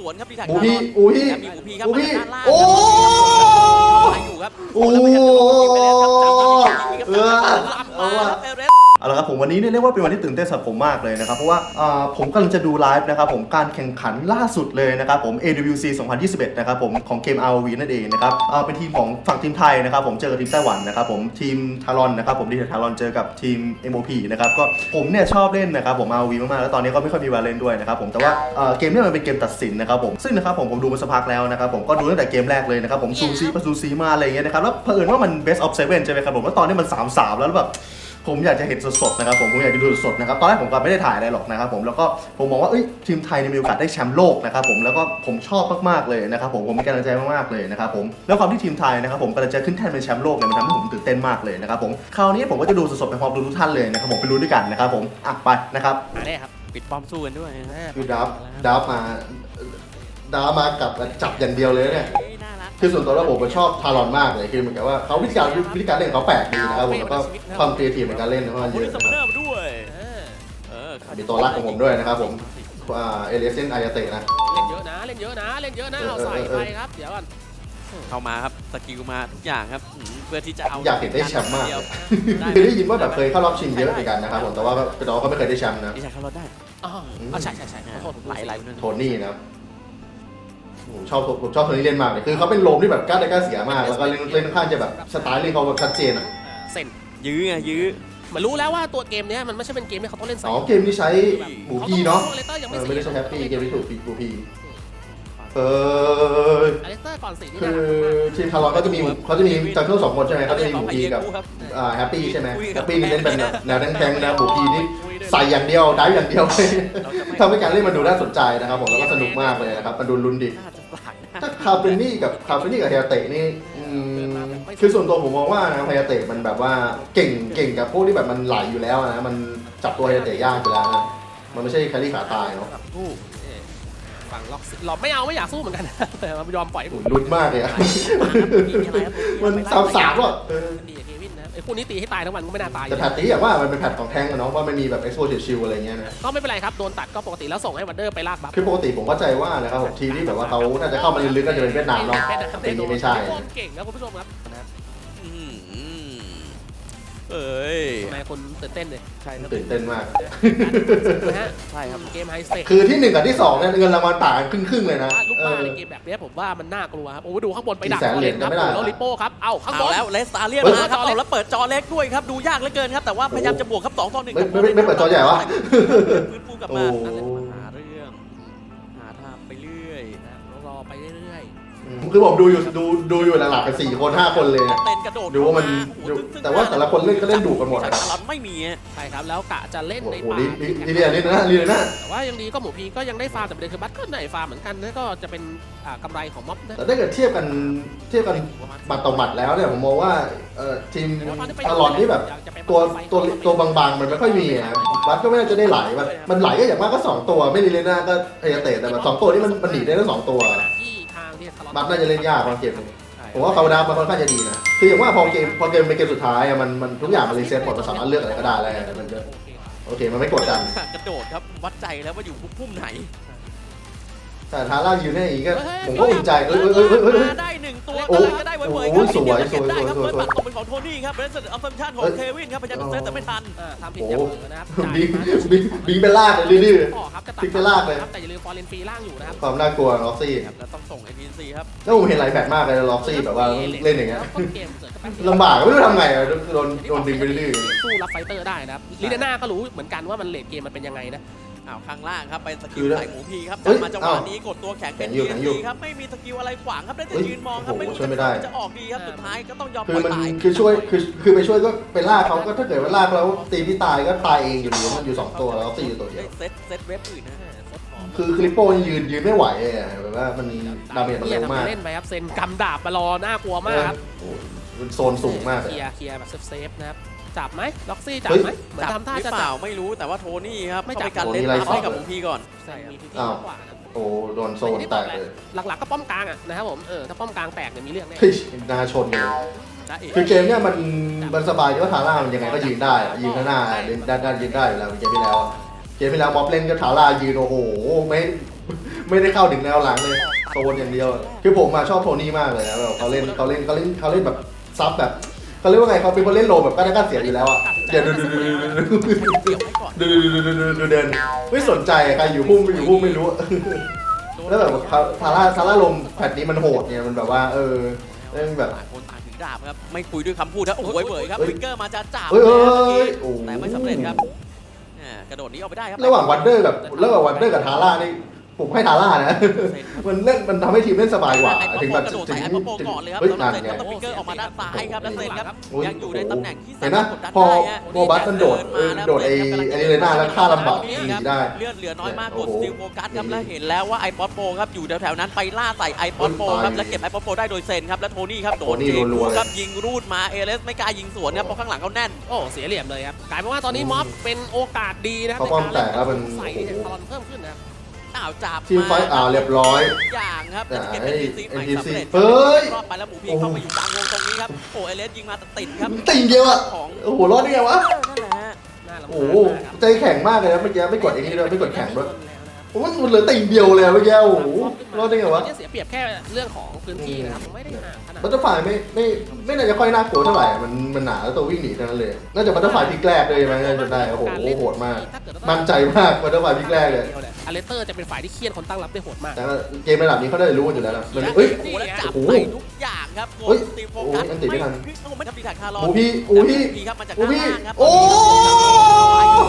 สวนครับดีแท็กอูพี่อูพี่มีอูพี่ครับอูพี่ด้านล่างโอ้มาอยู่ครับโอ้แล้วไม่ทันจะยิงไปแล้วครับจับมายิงไปเอครับอจับมาครับเอเรส เอาละครับผมวันนี้เนี่ยเรียกว่าเป็นวันที่ตื่นเต้นสำหรับผมมากเลยนะครับ เพราะว่าอ่าผมกำลังจะดูไลฟ์นะครับผมการแข่งขันล่าสุดเลยนะครับผม AWC 2021 นะครับผมของเกม ROV นั่นเองนะครับอ่าเป็นทีมของฝั่งทีมไทยนะครับผมเจอกับทีมไต้หวันนะครับผมทีมทารอนนะครับผมดีเททารอนเจอกับทีม MOP นะครับก็ผมเนี่ยชอบเล่นนะครับผม ROV มากๆแล้วตอนนี้ก็ไม่ค่อยมีเวลาเล่นด้วยนะครับผมแต่ว่าอ่าเกมเนี่ยมันเป็นเกมตัดสินนะครับผมซึ่งนะครับผมผมดูมาสักพักแล้วนะครับผมก็ดูตั้งแต่เกมแรกเลยนะครับผมซูซีประซูซีมาอะไรอย่างเงี้ยนะครับแล้วเผอิญว่ามัน best of seven ใช่ไหมครับผมแล้วตอนนี้มัน 3-3 แล้วแบบ ผมอยากจะเห็นสดๆนะครับผมผมอยากจะดูสดๆนะครับตอนแรกผมก็ไม่ได้ถ่ายอะไรหรอกนะครับผมแล้วก็ผมมองว่าเอ้ยทีมไทยเนี่ยมีโอกาสได้แชมป์โลกนะครับผมแล้วก็ผมชอบมากๆเลยนะครับผมผมมีกำลังใจมากๆเลยนะครับผมแล้วความที่ทีมไทยนะครับผมกำลังจะขึ้นแท่นเป็นแชมป์โลกเนี่ยมันทำให้ผมตื่นเต้นมากเลยนะครับผมคราวนี้ผมก็จะดูสดๆไปพร้อมทุกท่านเลยนะครับผมไปรู้ด้วยกันนะครับผมอะไปนะครับมาได้ครับปิดป้อมสู้กันด้วยนะคือดับดับมาดับมากับจับอย่างเดียวเลยเนี่ยเฮ้ยน่ารัก คือส่วนตัวแล้วผมชอบทารอนมากเลยคือเหมือนกับว่าเขาวิธีการวิธีการเล่นเขาแปลกดีนะครับผมแล้วก็ความครีเอทีฟในการเล่นเขามันโอ้เยยอะซัมนะเมคอรับร์มาด้วยเออเออมีตัวรักของผมด้วยนะครับผมอ่าเอเลเซนอายาเตะนะเล่นเยอะนะเล่นเยอะนะเล่นเยอะนะเอาใส่ไปครับเดี๋ยวก่อนเข้ามาครับสกิลมาทุกอย่างครับอืมเพื่อที่จะเอาอยากเห็นได้แชมป์มากเดียวเคยได้ยินว่าแบบเคยเข้ารอบชิงเยอะเหมือนกันนะครับผมแต่ว่าก็แต่ว่าก็ไม่เคยได้แชมป์นะดีแท็กเข้ารถได้อ๋ออ๋อใช่ใช่ใช่ขอโทษผมไหลไหลไปนู่นโทนี่นะครับ ผมชอบผมชอบโทนี่เล่นมากเลยคือเขาเป็นโลมที่แบบกล้าได้กล้าเสียมากแล้วก็เล่นเล่นค่อนข้างจะแบบสไตล์เล่นเขาแบบชัดเจนอะเซ็นยื้อไงยื้อมันรู้แล้วว่าตัวเกมเนี้ยมันไม่ใช่เป็นเกมที่เขาต้องเล่นสใส่องเกมที่ใช้หมูพีเนาะเลเตอร์ยังเอไม่อเสีไม่ได้ใช้แฮปปี้เกมที่ถูกหมูพีเอออเลสเตอร์ก่อนสีนี่คืนะอทีมคาร์ลอนก็จะมีเขาจะมีจังเกิลสองคนใช่ไหมเขาจะมีหมูพีกับครับอ่าแฮปปี้ใช่ไหมแฮปปี้นี่เล่นเป็นแบบแนวแทงๆนะหมูพีนี่ ใส่อย่างเดียวได้อย่างเดียวเลยเราจะไม่ทำให้การเล่นมันดูน่าสนใจนะครับผมแล้วก็สนุกมากเลยนะครับมันดูลุ้นดิน่าจะหลังนะถ้าคาเฟนี่กับคาเฟนี่กับเฮียเตะนี่อืมคือส่วนตัวผมมองว่านะเฮียเตะมันแบบว่าเก่งเก่งกับพวกที่แบบมันไหลอยู่แล้วนะมันจับตัวเฮียเตะยากอยู่แล้วนะมันไม่ใช่แครี่ขาตายเนาะผู้เอ่อฝั่งล็อกซี่เราไม่เอาไม่อยากสู้เหมือนกันแต่เรายอมปล่อยให้โอ้ผู้โหลุ้นมากเลยอะมันสามสามว่ะ พวกนี้ตีให้ตายทั้งวันก็ไม่น่าตายแต่แพทนี้อย่างว่ามันเป็นแพทของแทงก์อะเนาะว่ามันมีแบบ exposure shield อะไรเงี้ยนะก็ไม่เป็นไรครับ โดนตัดก็ปกติแล้วส่งให้วันเดอร์ไปลากบัฟคือปกติผมเข้าใจว่านะครับผมทีมที่แบบว่าเขาน่าจะเข้ามาลึกๆก็จะเป็นเวียดนามเนาะแต่นี้ไม่ใช่โคตรเก่งนะคุณผู้ชมครับอืม เอ้ย ทำไมคนตื่นเต้นเลยใช่ครับตื่นเต้นมาก นะฮะใช่ครับ เกมไฮสเตทคือที่หนึ่งกับที่สองเนี่ยเงินรางวัลต่างกันครึ่งๆเลยนะว่าลูกเอบ้าอ ในเกมแบบเนี้ยผมว่ามันน่ากลัวครับ โอ้โหดูข้างบนไปดักกี่แสนเหรียญครับไม่ได้ แล้วลิโป้ครับ เอ้าข้างบเอาน แล้วเลสตาเรียนเฮ้ยมาครับเอาแล้วเปิดจอเล็กด้วยครับดูยากเหลือเกินครับแต่ว่าพยายามจะบวกครับ2ต่อ1ไม่ไม่ไม่ไม่เปิดจอใหญ่วะ ฟื้นฟูกลับโอ้มาห คือผมดูอยู่ดูดูอยู่หลักๆกันสี่คนห้าคนเลยนะเต้นกระโดดดูว่ามันโอ้โหดูซึ่งแต่ว่าแต่ละคนเล่นก็เล่นดุกันหมดจากนะตลอดไม่มีอะๆใช่ครับแล้วกะจะเล่นโอ้ในโหป่าลีลีลีเลียลีนะลีเลยนะ แต่ว่ายังดีก็หมูพีก็ยังได้ฟาร์มแต่ประเด็นคือบัตก็ได้ฟาร์มเหมือนกันนะก็จะเป็นอ่ากำไรของม็อบนะแต่ถ้าเกิดเทียบกันเทียบกันหมัดต่อหมัดแล้วเนี่ยผมมองว่าเอ่อทีมตลอดนี่แบบตัวตัวตัวบางๆ มันไม่ค่อยมีอะบัตก็ไม่น่าจะได้ไหลมันมันไหลก็อย่างมากก็สองตัวไม่ลีเลน่าก็เอเตะแต่แบบสองตัวนี่มันมันหนีได้ทั้งสองตัว บัตน่าจะเล่นยากบางเกมผมว่าเขาดามันค่อนข้างจะดีนะ คืออย่างว่าพอเกมพอเกมเป็นเกมสุดท้ายอะมันมันทุกอย่างมันรีเซ็ตหมดมันสามารถเลือกอะไรก็ได้แล้วมันจะโอเคมันไม่กดดัน กระโดดครับวัดใจแล้วว่าอยู่พุ่มไหน แต่ทาร่ายืนให้อย่างงี้ก็ผมก็อุ่นใจเอ้ยเอ้ยเอ้ยเอ้ยเอ้ยเอ้ยมาได้หนึ่งตัวโอ้กำลังจะได้เว้ยๆโอ้ครับสวยนิดเดีเก็บได้ครับสวยสวยเปิดปัดตกเป็นของโทนี่ครับเรสเซอร์อัลฟัมชันของเอ้ยเควินครับพยายามจะเซตแต่ไม่ทันอ่าทำผิดอย่างเออนะครับบิงบิงบิงเป็นลากเลยดื้อ ต่อครับจะตัดพลิกไปลากเลย ครับแต่อย่าลืมฟอร์เรนฟรีล่างอยู่นะครับๆความน่ากลัวล็อกซี่ครับแล้วต้องส่ง NPC ครับแล้วผมเห็นหลายแพทมากเลยล็อกซี่แบบว่าเล่นอย่างเงี้ยแล้วก็เกมเสร็จก็แป๊บเดียว ลำบากไม่รู้ทำไงอะโดนโดนดึงไปดื้อสู้รับไฟเตอร์ได้นะครับลิเดน่าก็รู้เหมือนกันว่ามันเลดเกมมันเป็นยังไงนะ อ้าวข้างล่างครับไปสคืกิลอใส่หมูพีครับเฮ้จัยบมาจังหวะอ้าวนี้กดตัวแข็งเป็นแข็งอยู่แข็งอยู่ TNT ครับไม่มีสกิลอะไรขวางครับได้แต่เฮ้ยยืนมองครับโอ้โหไม่รู้ช่วยไม่ได้ จะออกดีครับสุดท้ายก็ต้องยอมๆปคือล่อยมันตาย คือช่วยคือคือไปช่วยก็ไปลากเขาก็ถ้าเกิดว่าลากแล้วตีพี่ตายก็ตายเองอยู่ดีมันอยู่สองตัวแล้วล็อกซี่อยู่ตัวเดียวเซตเซตเว็บอื่นนะคือคลิปโป้นี่ยืนยืนไม่ไหวเลยอะแบบว่ามันดาเมจมันเนี่เร็ยวทำมากเล่นไปครับเซนกำดาบมารอน่ากลัวมากครับโอ้โหมันโซนสูงมากเคเลยลียร์เคลียร์แบบเซฟๆนะครับ จับไหมล็อกซี่จับเฮ้ยไหมเหมือนจับทำท่าหรือจะเปจัล่าบ ไม่รู้แต่ว่าโทนี่ครับไม่เข้าจับไปกันเล่นโทนี่ไล่มาสอบให้กับหมูพีก่อน ใช่มีพื้นที่อ้าวมากกว่านะโอ้โดนโซนแตกเลยหลักๆก็ป้อมกลางอะนะครับผมเออถ้าป้อมกลางแตกเนี่ยมีเรื่องแน่ เฮ้ยนาชนเลยจ้าเอ๋คือเกมเนี่ยมันมันสบายที่ว่าทาร่ามันยังไงก็ยืนได้อะยืนข้างหน้าเล่นด้านด้านยืนได้อยู่แล้วเกมที่แล้วอะเกมที่แล้วม็อบเล่นก็ทาร่ายืนโอ้โหไม่ไม่ได้เข้าถึงแนวหลังเลยโซนอย่างเดียว คือผมมาชอบโทนี่มากเลยนะแบบเขาเล่นเขาเล่นเขาเล่นเขาเล่นแบบซับแบบ เขาเรียกว่าไงเขาเป็นคนเล่นโลแบบกล้าได้กล้าเสียอยู่แล้วอะเดี๋ยวดูดูดูดูดูดูเกี่ยวให้ก่อนดูดูดูดูดูเดินไม่สนใจใครอยู่พุ่มไม่อยู่พุ่มไม่รู้ แล้วแบบทาร่าทาร่าลมแพทนี้มันโหดเนี่ยมันแบบว่า เออเล่นแบบต่างคนต่างถือดาบครับไม่คุยด้วยคำพูดครับโอ้โหเบยครับเฮ้ยฟิกเกอร์มาจะจับเฮ้ยเฮ้ยนะเฮ้ยโอ้โหแต่ไม่สำเร็จครับแหม่กระโดดหนี้ออกไปได้ครับระหว่างวันเดอร์กับระหว่างวันเดอร์กับทาร่านี่ ผมให้ทาร่านะ มันเล่นมันทำให้ทีมเล่นสบายกว่าไอ้ถึงป๊แบอบปโกระโดดถึงใส่ไอ้ป๊อปโปก่อนเลยครับเฮ้ยแล้วนั่นเซนไงครับฟิกเกอร์ออกมาด้านซ้ายครับแล้วเซนครับโอ้ยยังอยู่ในตำแหน่งที่เห็นนะกดดันพอได้ฮะพอบัสมันโดดเออโดดไอ้ไอ้นี่เลยหน้าแล้วฆ่าลำบากหนีได้เลือดเหลือน้อยมากกโอ้ดโหสติลโฟกัสครับแล้วเห็นแล้วว่าไอป๊อปโปครับอยู่แถวๆนั้นไปล่าใส่ไอป๊อปโปครับแล้วเก็บไอป๊อปโปได้โดยเซนครับแล้วโทนี่ครับโดนโทนี่ยิงรัวๆเลยครับยิงรูดมาเอเลสไม่กล้ายิงสวนครับเพราะข้างหลังเขาแน่นโอ้เสียเหลี่ยมเลยครับกลายเป็นว่าตอนนี้ม็อบเป็นโอกาสดีนะครับเขาป้อมแตกแล้วมันใส่ที่จะคารอนเพิ่มขึ้นนะครับ อ้าวจับทีมไฟท์อ่าเรียบร้อย อย่างครับแต่แต่เก็บไอ้ NTC ใหม่ NTC สำเร็จเฮ้ย รอบไปแล้วหมูพีเข้ามาอยู่กลางวงตรงนี้ครับ โอ้เอเลสยิงมาแต่ติดครับ ติ่งเดียวอะของ โอ้โหรอดได้ไงวะ นั่นแหละฮะน่ารำคาญโอ้โหมากครับ ใจแข็งมากเลยนะเมื่อกี้ไม่กดไอ้นี่ด้วยไม่กดแข็งด้วยผ มว่ามันเหลือติ่งเดียวเลยอะเมื่อกี้โอ้โหรอดได้ไงวะ เนี่ยเสียเปรียบแค่เรื่องของพื้นที่นะครับไม่ได้ห่างขนาดบัตเตอร์ไฟไม่ไม่ไม่น่าจะค่อยน่ากลัวเท่าไหร่มันมันหนาแล้วตัววิ่งหนีเท่านั้นเลยน่าจะบัตเตอร์ไฟพลิกแรกเลยไหมน่าจะได้โอ้โหโหดมากมั่นใจมากบัตเตอร์ไฟพลิกแรกเลยอเลสเตอร์จะเป็นฝ่ายที่เคี่ยนคนตั้งรับได้โหดมากแต่ว่าเกมระดับนี้เขาได้รู้กันอยู่แล้วนะมันเอ้ยโอ้โหแล้วจับโอ้โหใส่ทุกอย่างครับโกเฮ้ยสตีโฟกัสโอ้ยอันติไม่ทัน โอ้ไม่ทำดีแท็กคาร์ลอหนมูพี่หมูพี่ครับมาจากหมูด้านพี่ล่างครับโอ้โอ้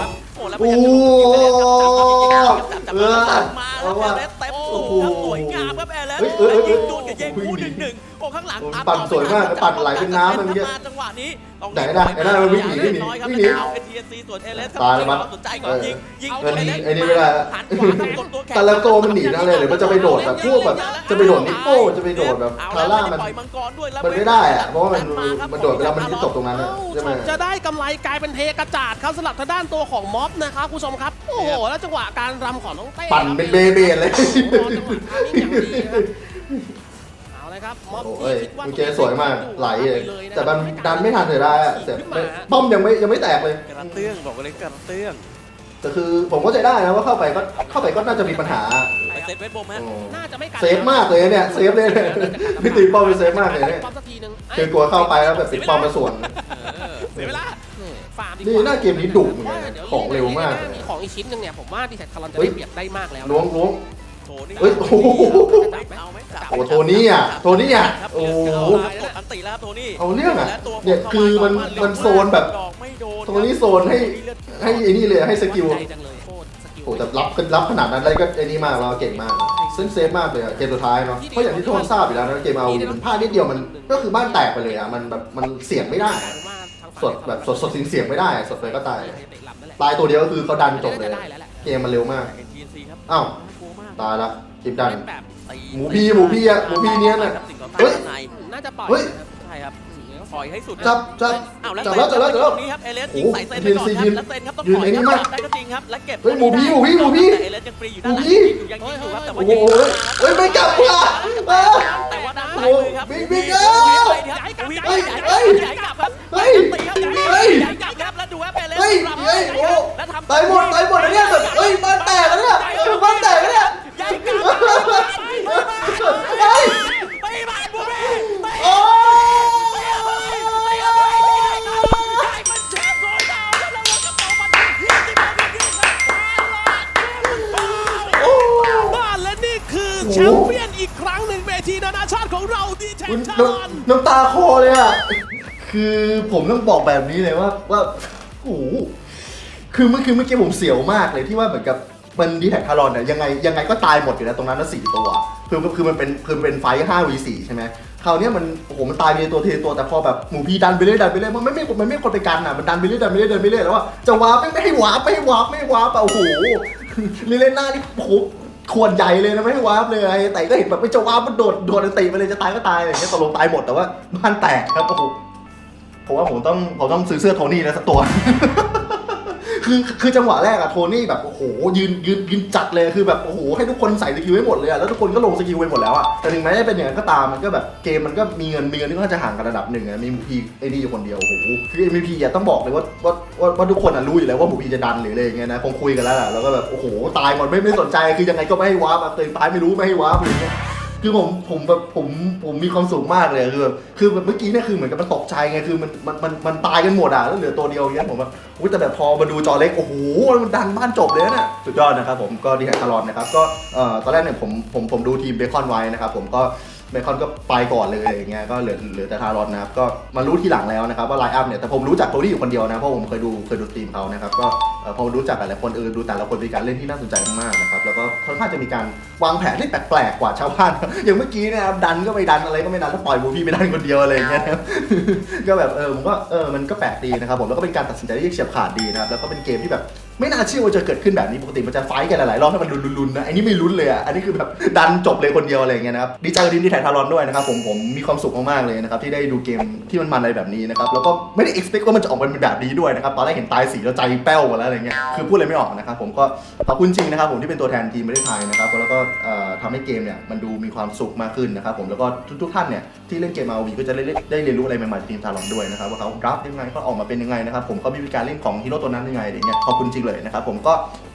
แล้วพยายามจะลุกขึ้นไปแล้วครับจับจับจับจับจับจับมาแล้วเอลเลสเต็มสูงครับสวยงามครับเอลเลสเฮ้ยเอ้ยเอ้ยยิงโดนกับเยงคู่หนึ่งหนึ่ง โอ้ข้างหลังตามปั่นสวยมากปั่นไหลเป็นน้ำมันเยอะมาจังหวะนี้ต้องไหนนะไหนนะมันวิ่งหนีวิ่งหนีน้อยครับวิ่งหนีเอาเอทีเอซีส่วนเอลเลสตายแล้วมั้งสนใจก่อนยิงยิงเออเอลเลสไอ้นี่ไม่ได้ละหันขวาครับกดตัวแข็งแต่ละตัวมันหนีนั่นเลยหรือมันจะไปโดดแบบพวกแบบจะไปโดดนิโป้จะไปโดดแบบเอทาร่ามันปล่อยมังกรด้วยแล้วมันไม่ได้อะเพราะว่ามันครับมันโดดไปแล้วมันไม่จบตรงนั้นอะใช่ไหมจะได้กำไรกลายเป็นเทกระจาดครับสลับทางด้านตัวของม็อบนะครับคุณผู้ชมครับโอ้โหแล้วจังหวะการรำของน้องเต้ปั่นเป็นเบเบนเลยโอ้โหจังหวะทามิ่งอย่างดีนะครับ เอาเลยครับม็อบโอ้ที่ยคิดว่าเมื่อกี้สวยมากไหลเลยนะแต่มันดันไม่ทันเลยได้อะเสร็จขึ้นมาป้อมยังไม่ยังไม่แตกเลย กระเตื้องบอกเลยกระเตื้องแต่คือผมก็ใจได้นะว่าเข้าไปก็เข้าไปก็น่าจะมีปัญหา ไปเซตเวทบอมฮะโอ้ น่าจะไม่กัดเซฟมากเลยเนี่ยเซฟเลยเนี่ยพี่ตีป้อมเป็นเซฟมากเลยเนี่ยป้อมสักทีนึงคือกลัวเข้าไปแล้วแบบปิดป้อมมาส่วน เออเสียเวลาฟาร์มดีนี่กว่าหน้าเกมนี้ดุเหมือนกันนะของเร็วมากมีของอีกชิ้นหนึงเนี่ยผมว่าดีแท็กคารอนจะเฮ้ยได้เปรียบได้มากแล้วล้วงล้วง โถนี่เฮ้ยโอ้โหเอาไหมจับโอ้โทนี่อะโทนี่อะครับโอ้โอ้โหกดอันติแล้วครับโทนี่เอาเรื่องอะและตัวเนี่ยคือมันมันโซนแบบดอกไม่โดนโทนี่โซนให้ให้ไอ้นี่เลยให้สกิลใจจังเลยโคตรสกิลโอ้แต่รับรับขนาดนั้นเลยก็ไอ้นี่มากเราเก่งมากเซนเซฟมากเลยอะเกมสุดท้ายเนาะเพราะอย่างที่ทุกคนทราบอยู่แล้วนะเกมเอามันพลาดนิดเดียวมันก็คือบ้านแตกไปเลยอะมันแบบมันเสี่ยงไม่ได้อะสดแบบสดสดเสียงไม่ได้อะสดเลยก็ตายตายตัวเดียวก็คือเขาดันจบเลยได้แล้วแหละเกมมันเร็วมากเอ็นทีเอ็นซีครับอ้าวกลัวมาก ตายละจิบดันเล่นแบบตีหมูพี่หมูพี่อะหมูพี่เนี้ยน่ะสิ่งก่อสเฮ้ร้างยข้างในน่าจะปล่อยเฮ้ยนะครับใช่ครับปล่อยให้สุดจับจับอ้าวแล้วจับแล้วจับแล้วจับแล้วตรงนี้ครับเอเลสโอ้ยิงใส่เซนไปก่อนครับยืนแล้วเซนครับต้องยืนปล่อยไอ้นี่ครับมากได้ก็จริงครับและเก็บเฮ้ยหมูพี่หมูพี่หมูพี่แต่เอเลสยังฟรีอยู่ด้านหลังหมูพี่ อยู่ยังยิงอยู่ครับแต่โอ้ว่าโหเฮ้ยไม่กลับว่ะเออแต่ว่าด้านโอ้ซ้ายโหมือครับบิ๊กบิ๊กหมูเอ้ยไปครับหมูเฮ้ยไปเฮ้ยใหญ่กลับครับ เฮ้ยตีครับเฮ้ยใหญ่กลับครับแล้วดูว่าเอเลส นี่คือแชมเปี้ยนอีกครั้งหนึ่งเวทีนานาชาติของเราดีแท็กคุณชาน้ลอนำน้ำตาคอเลยอะ คือผมต้องบอกแบบนี้เลยว่าว่าโอ้โหคือเมื่อคือเมื่อกี้ผมเสียวมากเลยที่ว่าเหมือนกับมันดีแท็กคารอนเนี่ยยังไงยังไงก็ตายหมดอยู่แล้วตรงนั้นนะสี่ตัว คือคือมันเป็นคือมันเป็นไฟห้าวีสี่ใช่ไหมคราวเนี้ยมันโอ้โหมันตายไปในตัวเทตัวแต่พอแบบหมูพีดันไปเรื่อยดันไปเรื่อยมันไม่ไม่มันไม่คนไปกันอะมันดันไปเรื่อยดันไปเรื่อยดันไปเรื่อยแล้วว่าจะวาร์ปไม่ไม่ให้วาร์ปไม่ให้วาร์ปไม่ให้วาร์ปอะโอ้โหลิเลนหน้านี่โอ้โห ทวนใหญ่เลยนะไม่ให้วาร์ปเลยแต่ก็เห็นแบบไม่จะวาร์ปมันโดดโดดตีไปเลยจะตายก็ตายอะไรอย่างเงี้ยตกลงตายหมดแต่ว่าบ้านแตกครับโอ้โหผมว่าผมต้องผมต้องซื้อเสื้อโทนี่แล้วสักตัว คือคือจังหวะแรกอะโทนี่แบบโอ้โหยืนยืนยืนจัดเลยคือแบบโอ้โหให้ทุกคนใส่สกิลให้หมดเลยอะแล้วทุกคนก็ลงสกิลไปหมดแล้วอะแต่ถึงแม้จะเป็นอย่างนั้นก็ตามมันก็แบบเกมมันก็มีเงินมีเงินที่ค่อนข้างจะห่างกันระดับหนึ่งอะมีหมูพีไอ้นี่อยู่คนเดียวโอ้โหคือ MVP อะต้องบอกเลยว่าว่าว่าว่าทุกคนอะรู้อยู่แล้วว่าหมูพีจะดันหรืออะไรอย่างเงี้ยนะคงคุยกันแล้วแหละแล้วก็แบบโอ้โหตายหมดไม่ไม่สนใจคือยังไงก็ไม่ให้ว้ามาเตยตายไม่รู้ไม่ให้ว้าอะไรอย่างเงี้ย คือผมผมแบบผมผมมีความสุขมากเลยคือแบบคือแบบเมื่อกี้เนี่ยคือเหมือนกับมันตกใจไงคือมันมันมันมันตายกันหมดอะแล้วเหลือตัวเดียวอย่างเงี้ยผมแบบอุ้ยแต่แบบพอมาดูจอเล็กโอ้โหมันดันบ้านจบเลยนะเนี่ยสุดยอดนะครับผมก็ดีแฮคารอดนะครับก็เอ่อตอนแรกเนี่ยผมผมผมดูทีมเบคอนไว้นะครับผมก็ เบคอนก็ไปก่อนเลยอย่างเงี้ยก็เหลือเหลือแต่ทารอนนะครับก็มารู้ทีหลังแล้วนะครับว่าไลน์อัพเนี่ยแต่ผมรู้จักโทนี่อยู่คนเดียวนะเพราะผมเคยดูเคยดูทีมเขานะครับก็พอรู้จักหลายคนเออดูแต่ละคนมีการเล่นที่น่าสนใจมากๆนะครับแล้วก็ค่อนข้างจะมีการวางแผนที่แปลกๆกว่าชาวบ้านอย่างเมื่อกี้นะครับดันก็ไม่ดันอะไรก็ไม่ดันแล้วปล่อยบูพี่ไปดันคนเดียวอะไรอย่างเงี้ยก็แบบเออผมก็เออมันก็แปลกดีนะครับผมแล้วก็เป็นการตัดสินใจที่เฉียบขาดดีนะครับแล้วก็เป็นเกมที่แบบ ไม่น่าเชื่อว่าจะเกิดขึ้นแบบนี้ปกติมันจะไฟกันหลายๆรอบให้มันลุ้นๆนะอันนี้ไม่ลุ้นเลยอะอันนี้คือแบบดันจบเลยคนเดียวอะไรเงี้ยนะครับดีใจกับทีมที่ไทยทารอนด้วยนะครับผมผมมีความสุขมากๆเลยนะครับที่ได้ดูเกมที่มันมันอะไรแบบนี้นะครับแล้วก็ไม่ได้ expect ว่ามันจะออกมาเป็นแบบนี้ด้วยนะครับตอนแรกเห็นตายสีแล้วใจแป้วหมดแล้วอะไรเงี้ยคือพูดอะไรไม่ออกนะครับผมก็ขอบคุณจริงนะครับผมที่เป็นตัวแทนทีมประเทศไทยนะครับแล้วก็ทำให้เกมเนี่ยมันดูมีความสุขมากขึ้นนะครับผมแล้วก็ทุกๆท่านเนี่ยที่เล่นเกม ROV ก็จะได้ได้เรียนรู้อะไรใหม่ๆทีมทารอนด้วยนะครับว่าเขารับยังไงเขาออกมาเป็นยังไงนะครับผมเขามีวิธีการเล่นของฮีโร่ตัวนั้นยังไงอะไรเงี้ยขอบคุณจริงเลยนะครับผมก็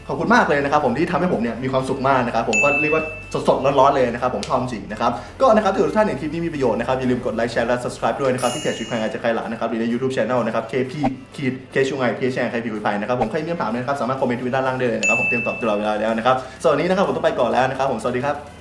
ขอบคุณมากเลยนะครับผมที่ทำให้ผมเนี่ยมีความสุขมากนะครับผมก็เรียกว่าสดๆร้อนๆเลยนะครับผมชอบจริงนะครับก็นะครับถ้าทุกท่านเห็นคลิปนี้มีประโยชน์นะครับอย่าลืมกดไลค์แชร์และ subscribe ด้วยนะครับที่เพจชีวิตใครอาจจะใครหลานะครับหรือใน YouTube Channel นะครับ KP คีดเคชูไงพีแชร์ใครพีคุยไปนะครับผมใครมีคำถามนะครับสามารถคอมเมนต์ที่ด้านล่างได้เลยนะครับผมเตรียมตอบตลอดเวลาแล้วนะครับสวัสดีนะครับผมต้องไปก่อนแล้วนะครับผมสวัสดีครับ